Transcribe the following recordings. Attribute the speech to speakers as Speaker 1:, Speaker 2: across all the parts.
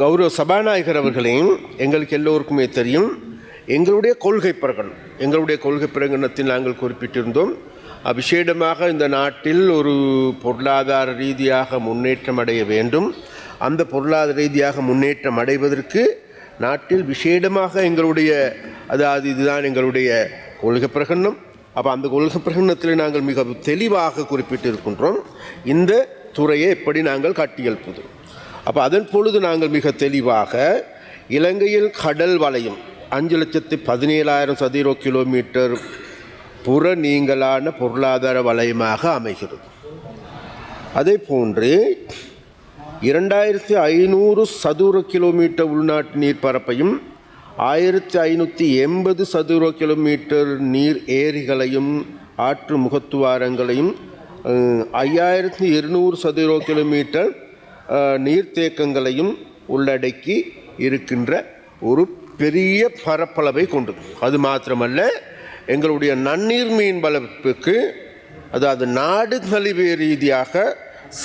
Speaker 1: கௌரவ சபாநாயகர் அவர்களையும் எங்களுக்கு எல்லோருக்குமே தெரியும் எங்களுடைய கொள்கை பிரகடனம் எங்களுடைய கொள்கை பிரகடனத்தில் நாங்கள் குறிப்பிட்டிருந்தோம் விசேடமாக இந்த நாட்டில் ஒரு பொருளாதார ரீதியாக முன்னேற்றம் அடைய வேண்டும். அந்த பொருளாதார ரீதியாக முன்னேற்றம் அடைவதற்கு நாட்டில் விசேடமாக எங்களுடைய அதாவது இதுதான் எங்களுடைய கொள்கை பிரகடனம். அப்போ அந்த கொள்கை பிரகடனத்தில் நாங்கள் மிக தெளிவாக குறிப்பிட்டிருக்கின்றோம் இந்த துறையை எப்படி நாங்கள் கட்டியெழுப்புகிறோம் அப்போ அதன் பொழுது நாங்கள் மிக தெளிவாக இலங்கையில் கடல் வளையம் அஞ்சு லட்சத்து பதினேழாயிரம் சதுர கிலோமீட்டர் புற நீங்களான பொருளாதார வளையமாக அமைகிறது. அதே போன்று இரண்டாயிரத்தி ஐநூறு சதுர கிலோமீட்டர் உள்நாட்டு நீர்ப்பரப்பையும் ஆயிரத்தி ஐநூற்றி எண்பது சதுர கிலோமீட்டர் நீர் ஏரிகளையும் ஆற்று முகத்துவாரங்களையும் ஐயாயிரத்தி இருநூறு சதுர கிலோமீட்டர் நீர்த்தேக்கங்களையும் உள்ளடக்கி இருக்கின்ற ஒரு பெரிய பரப்பளவை கொண்டது. அது மாத்திரமல்ல எங்களுடைய நன்னீர் மீன் வளர்ப்புக்கு அதாவது நாடு தழுவிய ரீதியாக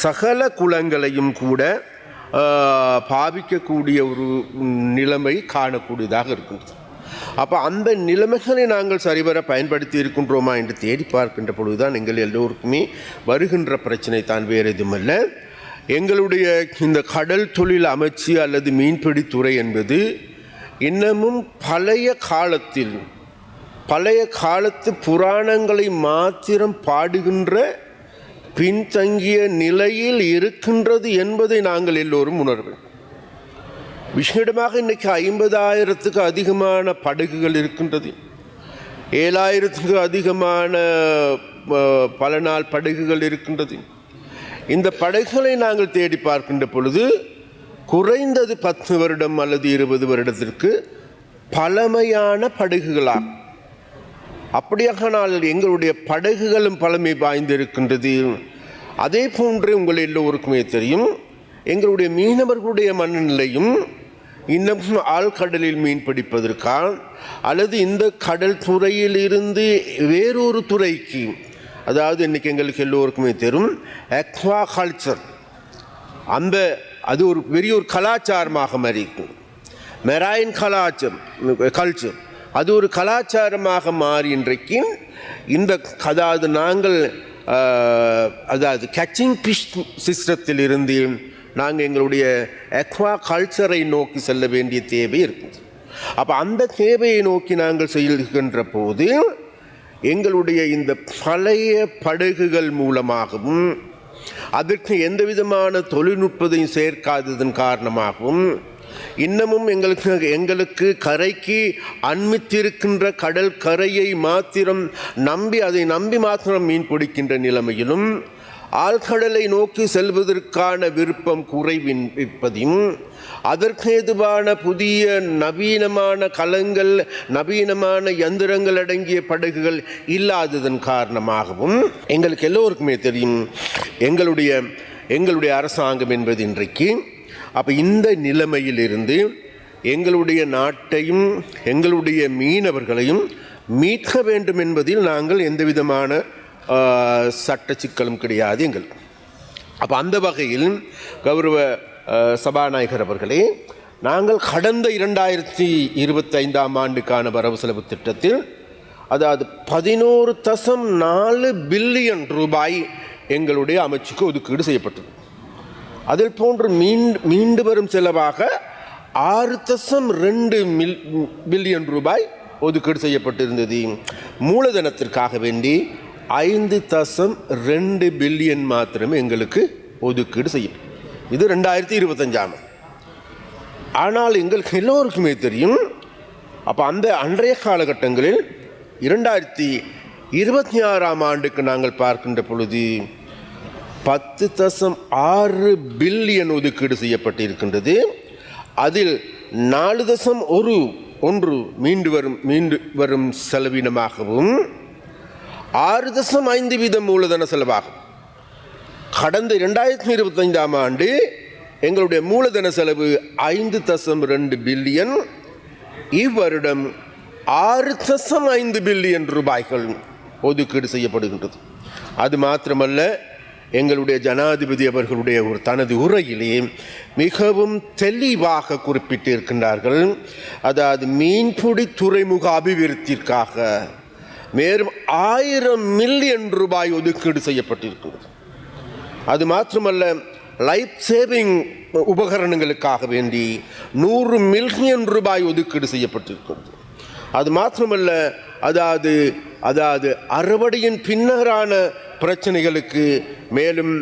Speaker 1: சகல குளங்களையும் கூட பாவிக்கக்கூடிய ஒரு நிலைமை காணக்கூடியதாக இருக்கின்றது. அப்போ அந்த நிலைமைகளை நாங்கள் சரிவர பயன்படுத்தி இருக்கின்றோமா என்று தேடி பார்க்கின்ற பொழுதுதான் எங்கள் எல்லோருக்குமே வருகின்ற பிரச்சனை தான் வேறு எதுவுமல்ல. எங்களுடைய இந்த கடல் தொழில் அமைச்சு அல்லது மீன்பிடித்துறை என்பது இன்னமும் பழைய காலத்தில் பழைய காலத்து புராணங்களை மாத்திரம் பாடுகின்ற பின்தங்கிய நிலையில் இருக்கின்றது என்பதை நாங்கள் எல்லோரும் உணர்வோம். விஷயமாக இன்றைக்கு ஐம்பதாயிரத்துக்கு அதிகமான படகுகள் இருக்கின்றது. ஏழாயிரத்துக்கு அதிகமான பல நாள் படகுகள் இருக்கின்றது. இந்த படகுகளை நாங்கள் தேடி பார்க்கின்ற பொழுது குறைந்தது பத்து வருடம் அல்லது இருபது வருடத்திற்கு பழமையான படகுகளாகும் அப்படியானால் எங்களுடைய படகுகளும் பழமை வாய்ந்திருக்கின்றது. அதே போன்று உங்கள் எல்லோருக்குமே தெரியும் எங்களுடைய மீனவர்களுடைய மனநிலையும் இன்னும் ஆழ்கடலில் மீன் பிடிப்பதற்கான் அல்லது இந்த கடல் துறையிலிருந்து வேறொரு துறைக்கு அதாவது இன்றைக்கி எங்களுக்கு எல்லோருக்குமே தெரியும் அக்வா கல்ச்சர் அந்த அது ஒரு பெரிய ஒரு கலாச்சாரமாக மாறி இருக்கும் மெராயின் கலாச்சாரம் கல்ச்சர் அது ஒரு கலாச்சாரமாக மாறி இன்றைக்கு இந்த அதாவது நாங்கள் அதாவது கேச்சிங் பிஷ் சிஸ்டத்தில் இருந்து நாங்கள் எங்களுடைய எக்வா கல்ச்சரை நோக்கி செல்ல வேண்டிய தேவை இருக்குது. அப்போ அந்த தேவையை நோக்கி நாங்கள் செல்கின்ற போது எங்களுடைய இந்த பழைய படகுகள் மூலமாகவும் அதற்கு எந்த விதமான தொழில்நுட்பத்தையும் சேர்க்காததன் காரணமாகவும் இன்னமும் எங்களுக்கு எங்களுக்கு கரைக்கு அண்மித்திருக்கின்ற கடல் கரையை மாத்திரம் நம்பி அதை நம்பி மாத்திரம் மீன் பிடிக்கின்ற நிலைமையிலும் ஆழ்கடலை நோக்கி செல்வதற்கான விருப்பம் குறைவின் இருப்பதையும் அதற்கு எதுவான புதிய நவீனமான கலங்கள் நவீனமான யந்திரங்கள் அடங்கிய படகுகள் இல்லாததன் காரணமாகவும் எங்களுக்கு எல்லோருக்குமே தெரியும் எங்களுடைய எங்களுடைய அரசாங்கம் என்பது இன்றைக்கு அப்போ இந்த நிலைமையிலிருந்து எங்களுடைய நாட்டையும் எங்களுடைய மீனவர்களையும் மீட்க வேண்டும் என்பதில் நாங்கள் எந்த விதமான சட்ட சிக்கலும் கிடையாது எங்கள். அப்போ அந்த வகையில் கௌரவ சபாநாயகர் அவர்களே நாங்கள் கடந்த இரண்டாயிரத்தி இருபத்தைந்தாம் ஆண்டுக்கான வரவு செலவு திட்டத்தில் அதாவது பதினோரு தசம் நாலு பில்லியன் ரூபாய் எங்களுடைய அமைச்சுக்கு ஒதுக்கீடு செய்யப்பட்டது. அதில் போன்று மீண்டு மீண்டு வரும் செலவாக ஆறு தசம் ரெண்டு மில் பில்லியன் ரூபாய் ஒதுக்கீடு செய்யப்பட்டிருந்தது. மூலதனத்திற்காக வேண்டி ஐந்து தசம் ரெண்டு பில்லியன் மாத்திரமே எங்களுக்கு ஒதுக்கீடு செய்யும். இது ரெண்டாயிரத்தி இருபத்தஞ்சாம். ஆனால் எங்களுக்கு எல்லோருக்குமே தெரியும் அப்போ அந்த அன்றைய காலகட்டங்களில் இரண்டாயிரத்தி இருபத்தி ஆறாம் ஆண்டுக்கு நாங்கள் பார்க்கின்ற பொழுது பத்து தசம் ஆறு பில்லியன் ஒதுக்கீடு செய்யப்பட்டிருக்கின்றது. அதில் நாலு தசம் ஒரு ஒன்று மீண்டு வரும் மீண்டு வரும் செலவினமாகவும் ஆறு தசம் ஐந்து வீதம் மூலதன செலவாகும். கடந்த இரண்டாயிரத்தி இருபத்தைந்தாம் ஆண்டு எங்களுடைய மூலதன செலவு ஐந்து தசம் ரெண்டு பில்லியன். இவ்வருடம் ஆறு தசம் ஐந்து பில்லியன் ரூபாய்கள் ஒதுக்கீடு செய்யப்படுகின்றது. அது மாத்திரமல்ல எங்களுடைய ஜனாதிபதி அவர்களுடைய ஒரு தனது உரையிலே மிகவும் தெளிவாக குறிப்பிட்டிருக்கின்றார்கள். அதாவது மீன்பிடி துறைமுக அபிவிருத்திற்காக மேலும் ஆயிரம் மில்லியன் ரூபாய் ஒதுக்கீடு செய்யப்பட்டிருக்கிறது. அது மாத்திரமல்ல லைஃப் சேவிங் உபகரணங்களுக்காக வேண்டி நூறு மில்லியன் ரூபாய் ஒதுக்கீடு செய்யப்பட்டிருக்கிறது. அது மாத்திரமல்ல அதாவது அதாவது அறுவடையின் பின்னரான பிரச்சனைகளுக்கு மேலும்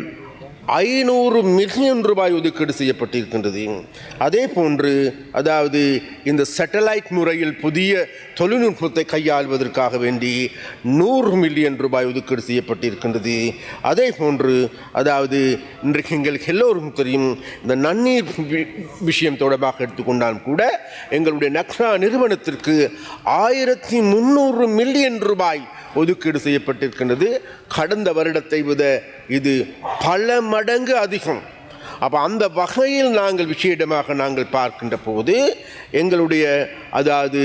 Speaker 1: ஐநூறு மில்லியன் ரூபாய் ஒதுக்கீடு செய்யப்பட்டிருக்கின்றது. அதே போன்று அதாவது இந்த சேட்டலைட் முறையில் புதிய தொழில்நுட்பத்தை கையாள்வதற்காக வேண்டி நூறு மில்லியன் ரூபாய் ஒதுக்கீடு செய்யப்பட்டிருக்கின்றது. அதே போன்று அதாவது இன்றைக்கு எங்களுக்கு எல்லோருக்கும் தெரியும் இந்த நன்னீர் வி- விஷயம் தொடர்பாக எடுத்துக்கொண்டாலும் கூட எங்களுடைய நக்ஷா நிறுவனத்திற்கு ஆயிரத்தி முந்நூறு மில்லியன் ரூபாய் ஒதுக்கீடு செய்யப்பட்டிருக்கின்றது. கடந்த வருடத்தை விட இது பல மடங்கு அதிகம். அப்போ அந்த வகையில் நாங்கள் விஷயமாக நாங்கள் பார்க்கின்ற போது எங்களுடைய அதாவது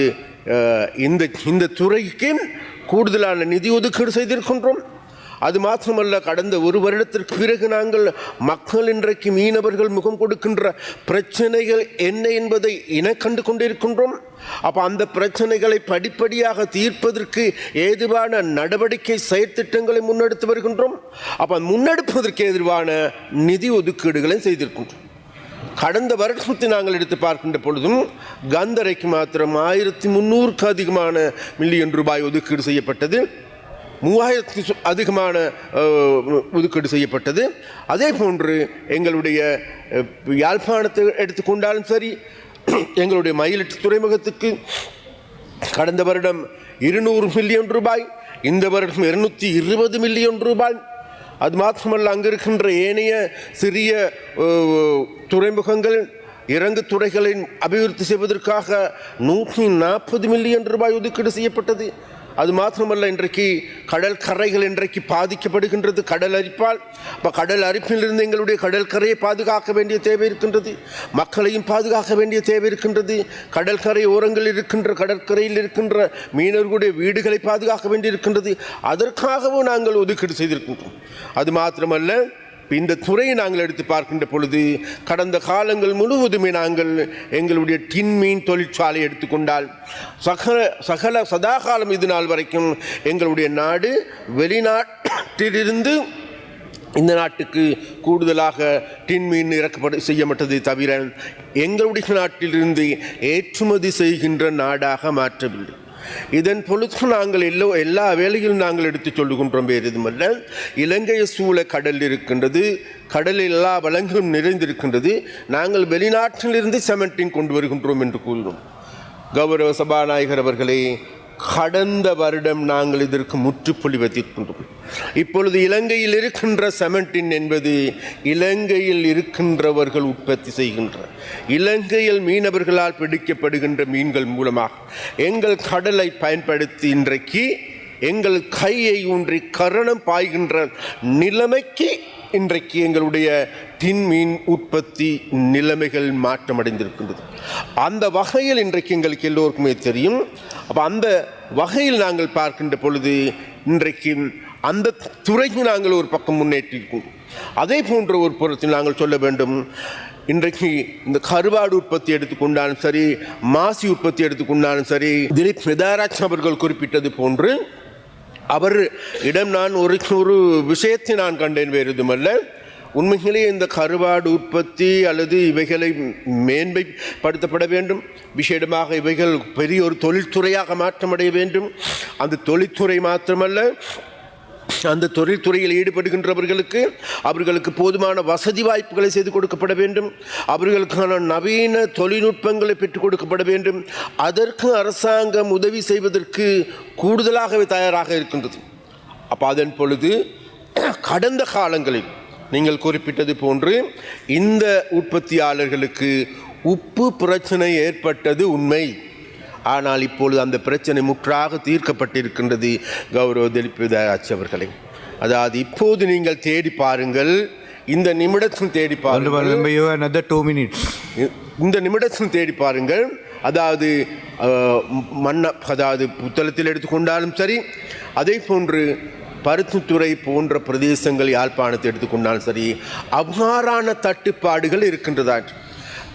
Speaker 1: இந்த இந்த துறைக்கும் கூடுதலான நிதி ஒதுக்கீடு செய்திருக்கின்றோம். அது மாத்திரமல்ல கடந்த ஒரு வருடத்திற்கு பிறகு நாங்கள் மக்கள் இன்றைக்கு மீனவர்கள் முகம் கொடுக்கின்ற பிரச்சனைகள் என்ன என்பதை இன கண்டு கொண்டிருக்கின்றோம். அப்போ அந்த பிரச்சனைகளை படிப்படியாக தீர்ப்பதற்கு ஏதுவான நடவடிக்கை செயற்திட்டங்களை முன்னெடுத்து வருகின்றோம். அப்போ முன்னெடுப்பதற்கு எதிர்வான நிதி ஒதுக்கீடுகளை செய்திருக்கின்றோம். கடந்த வருடத்தை நாங்கள் எடுத்து பார்க்கின்ற பொழுதும் கந்தரைக்கு மாத்திரம் ஆயிரத்தி முந்நூறுக்கு அதிகமான மில்லியன் ரூபாய் ஒதுக்கீடு செய்யப்பட்டது. மூவாயிரத்துக்கு சு- அதிகமான ஒதுக்கீடு செய்யப்பட்டது. அதே போன்று எங்களுடைய யாழ்ப்பாணத்தை எடுத்துக்கொண்டாலும் சரி எங்களுடைய மயிலிட்டு துறைமுகத்துக்கு கடந்த வருடம் இருநூறு மில்லியன் ரூபாய் இந்த வருடம் இருநூற்றி இருபது மில்லியன் ரூபாய். அது மாத்திரமல்ல அங்கே இருக்கின்ற ஏனைய சிறிய துறைமுகங்கள் இறங்கு துறைகளின் அபிவிருத்தி செய்வதற்காக நூற்றி நாற்பது மில்லியன் ரூபாய் ஒதுக்கீடு செய்யப்பட்டது. அது மாத்திரமல்ல இன்றைக்கு கடல் கரைகள் இன்றைக்கு பாதிக்கப்படுகின்றது. கடல் அரிப்பால் இப்போ கடல் அரிப்பிலிருந்து எங்களுடைய கடல் கரையை பாதுகாக்க வேண்டிய தேவை இருக்கின்றது. மக்களையும் பாதுகாக்க வேண்டிய தேவை இருக்கின்றது. கடற்கரை ஓரங்களில் இருக்கின்ற கடற்கரையில் இருக்கின்ற மீனவர்களுடைய வீடுகளை பாதுகாக்க வேண்டி இருக்கின்றது அதற்காகவும் நாங்கள் ஒதுக்கீடு செய்திருக்கின்றோம். அது மாத்திரமல்ல இந்த துறையை நாங்கள் எடுத்து பார்க்கின்ற பொழுது கடந்த காலங்கள் முழுவதுமே நாங்கள் எங்களுடைய டின்மீன் தொழிற்சாலை எடுத்துக்கொண்டால் சகல சகல சதாகாலம் இது நாள் வரைக்கும் எங்களுடைய நாடு வெளிநாட்டிலிருந்து இந்த நாட்டுக்கு கூடுதலாக டின்மீன் இறக்கப்பட செய்யப்பட்டதை தவிர எங்களுடைய நாட்டிலிருந்து ஏற்றுமதி செய்கின்ற நாடாக மாற்றவில்லை. இதன் பொழுது நாங்கள் எல்லோ எல்லா வேலையிலும் நாங்கள் எடுத்துச் சொல்லுகின்றோம் வேறு எதுமல்ல இலங்கையை சூழ கடல் இருக்கின்றது கடலில் எல்லா வளங்களும் நிறைந்திருக்கின்றது. நாங்கள் வெளிநாட்டிலிருந்து செமெண்டிங் கொண்டு வருகின்றோம் என்று கூறினோம் கௌரவ சபாநாயகர் அவர்களே கடந்த வருடம் நாங்கள் இதற்கு முற்றுப்புள்ளி வைத்திருக்கின்றோம். இப்பொழுது இலங்கையில் இருக்கின்ற செமெண்டின் என்பது இலங்கையில் இருக்கின்றவர்கள் உற்பத்தி செய்கின்ற இலங்கையில் மீனவர்களால் பிடிக்கப்படுகின்ற மீன்கள் மூலமாக. எங்கள் கடலை பயன்படுத்தி இன்றைக்கு எங்கள் கையை ஊன்றி கரணம் பாய்கின்ற நிலைமைக்கு இன்றைக்கு எங்களுடைய தின்மீன் உற்பத்தி நிலைமைகள் மாற்றமடைந்திருக்கின்றது. அந்த வகையில் இன்றைக்கு எங்களுக்கு எல்லோருக்குமே தெரியும். அப்போ அந்த வகையில் நாங்கள் பார்க்கின்ற பொழுது இன்றைக்கு அந்த துறைக்கு நாங்கள் ஒரு பக்கம் முன்னேற்றிருக்கோம். அதே போன்ற ஒரு புறத்தில் நாங்கள் சொல்ல வேண்டும். இன்றைக்கு இந்த கருவாடு உற்பத்தி எடுத்துக்கொண்டாலும் சரி மாசி உற்பத்தி எடுத்துக்கொண்டாலும் சரி திலீப் மெதாராஜ் அவர்கள் குறிப்பிட்டது போன்று அவர் இடம் நான் ஒரு ஒரு விஷயத்தை நான் கண்டேன் வேறு எதுமல்ல உண்மையிலேயே இந்த கருவாடு உற்பத்தி அல்லது இவைகளை மேன்மைப்படுத்தப்பட வேண்டும். விசேடமாக இவைகள் பெரிய ஒரு தொழில்துறையாக மாற்றமடைய வேண்டும். அந்த தொழில்துறை மாத்திரமல்ல அந்த தொழில்துறையில் ஈடுபடுகின்றவர்களுக்கு அவர்களுக்கு போதுமான வசதி வாய்ப்புகளை செய்து கொடுக்கப்பட வேண்டும். அவர்களுக்கான நவீன தொழில்நுட்பங்களை பெற்றுக் கொடுக்கப்பட வேண்டும். அதற்கு அரசாங்கம் உதவி செய்வதற்கு கூடுதலாகவே தயாராக இருக்கின்றது. அப்போ அதன் பொழுது கடந்த காலங்களில் நீங்கள் குறிப்பிட்டது போன்று இந்த உற்பத்தியாளர்களுக்கு உப்பு பிரச்சனை ஏற்பட்டது உண்மை. ஆனால் இப்பொழுது அந்த பிரச்சனை முற்றாக தீர்க்கப்பட்டிருக்கின்றது. கௌரவ திலீப் அவர்களை. அதாவது இப்போது நீங்கள் தேடி பாருங்கள். இந்த நிமிடத்தில் தேடி பாருங்கள். இந்த நிமிடத்தில் தேடி பாருங்கள். அதாவது மன்ன அதாவது புத்தளத்தில் எடுத்துக்கொண்டாலும் சரி அதே போன்று பருத்தித்துறை போன்ற பிரதேசங்கள் யாழ்ப்பாணத்தை எடுத்துக்கொண்டாலும் சரி அவ்வாறான தட்டுப்பாடுகள் இருக்கின்றதா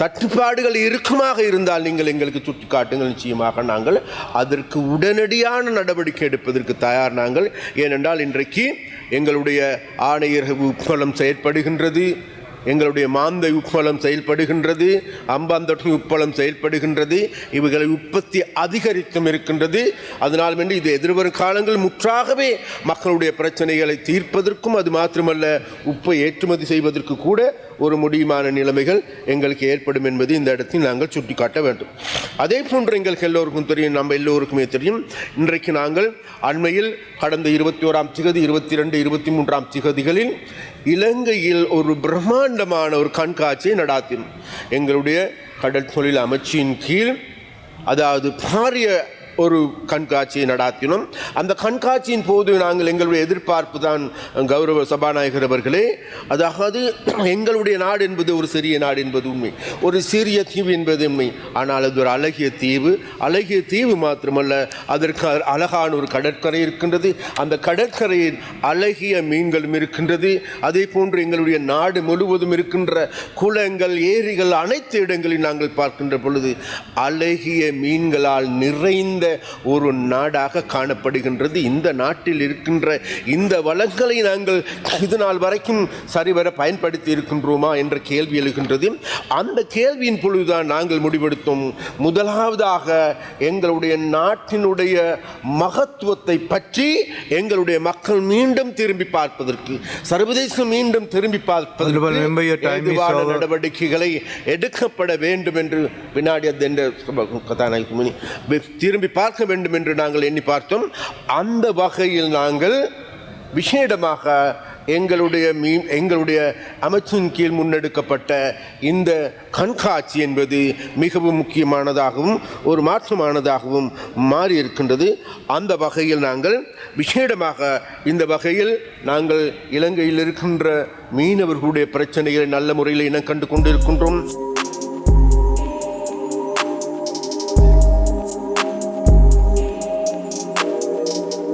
Speaker 1: தட்டுப்பாடுகள் இருக்குமாக இருந்தால் நீங்கள் எங்களுக்கு சுட்டிக்காட்டுங்கள். நிச்சயமாக நாங்கள் அதற்கு உடனடியான நடவடிக்கை எடுப்பதற்கு தயார் நாங்கள். ஏனென்றால் இன்றைக்கு எங்களுடைய ஆணையர் உப்பளம் செயற்படுகின்றது. எங்களுடைய மாந்தை உப்பளம் செயல்படுகின்றது அம்பாந்தொற்று உப்பளம் செயல்படுகின்றது இவைகளை உற்பத்தி அதிகரித்தும் இருக்கின்றது. அதனால் வேண்டி இது எதிர்வரும் காலங்கள் முற்றாகவே மக்களுடைய பிரச்சனைகளை தீர்ப்பதற்கும் அது மாத்திரமல்ல உப்பை ஏற்றுமதி செய்வதற்கு கூட ஒரு முடியுமான நிலைமைகள் எங்களுக்கு ஏற்படும் என்பது இந்த இடத்தில் நாங்கள் சுட்டிக்காட்ட வேண்டும். அதே போன்று எங்களுக்கு எல்லோருக்கும் தெரியும் நம்ம எல்லோருக்குமே தெரியும். இன்றைக்கு நாங்கள் அண்மையில் கடந்த இருபத்தி ஓராம் திகதி இருபத்தி ரெண்டு இருபத்தி மூன்றாம் திகதிகளில் இலங்கையில் ஒரு பிரம்மாண்டமான ஒரு கண்காட்சியை நடாத்தினோம். எங்களுடைய கடல் தொழில் அமைச்சின் கீழ் அதாவது பாரிய ஒரு கண்காட்சியை நடாத்தினோம். அந்த கண்காட்சியின் போது நாங்கள் எங்களுடைய எதிர்பார்ப்பு தான் கௌரவ சபாநாயகர் அவர்களே. அதாவது எங்களுடைய நாடு என்பது ஒரு சிறிய நாடு என்பது உண்மை. ஒரு சிறிய தீவு என்பது உண்மை. ஆனால் அது ஒரு அழகிய தீவு. அழகிய தீவு மாத்திரமல்ல அதற்கு அழகான ஒரு கடற்கரை இருக்கின்றது. அந்த கடற்கரையில் அழகிய மீன்களும் இருக்கின்றது. அதே போன்று எங்களுடைய நாடு முழுவதும் இருக்கின்ற குளங்கள் ஏரிகள் அனைத்து இடங்களில் நாங்கள் பார்க்கின்ற பொழுது அழகிய மீன்களால் நிறைந்த ஒரு நாடாக காணப்படுகின்றது இந்த நாட்டில் இருக்கின்ற இந்த வளங்களை நாங்கள் இது நாள் வரைக்கும் சரிவர பயன்படுத்தி இருக்கின்றோமா என்ற கேள்வி எழுகின்றது அந்த கேள்வியின் பொழுதுதான் நாங்கள் முடிவெடுத்தோம் முதலாவதாக எங்களுடைய நாட்டினுடைய மகத்துவத்தை பற்றி எங்களுடைய மக்கள் மீண்டும் திரும்பி பார்ப்பதற்கு சர்வதேசம் மீண்டும் திரும்பி
Speaker 2: over.
Speaker 1: நடவடிக்கைகளை எடுக்கப்பட வேண்டும் என்று வினாடி கதாநாயகி திரும்பி பார்க்க வேண்டும் என்று நாங்கள் எண்ணி பார்த்தோம். அந்த வகையில் நாங்கள் விஷேடமாக எங்களுடைய மீ எங்களுடைய அமைச்சின் கீழ் முன்னெடுக்கப்பட்ட இந்த கண்காட்சி என்பது மிகவும் முக்கியமானதாகவும் ஒரு மாற்றமானதாகவும் மாறி இருக்கின்றது அந்த வகையில் நாங்கள் விசேடமாக இந்த வகையில் நாங்கள் இலங்கையில் இருக்கின்ற மீனவர்களுடைய பிரச்சனைகளை நல்ல முறையில் இனம் கண்டு கொண்டிருக்கின்றோம்.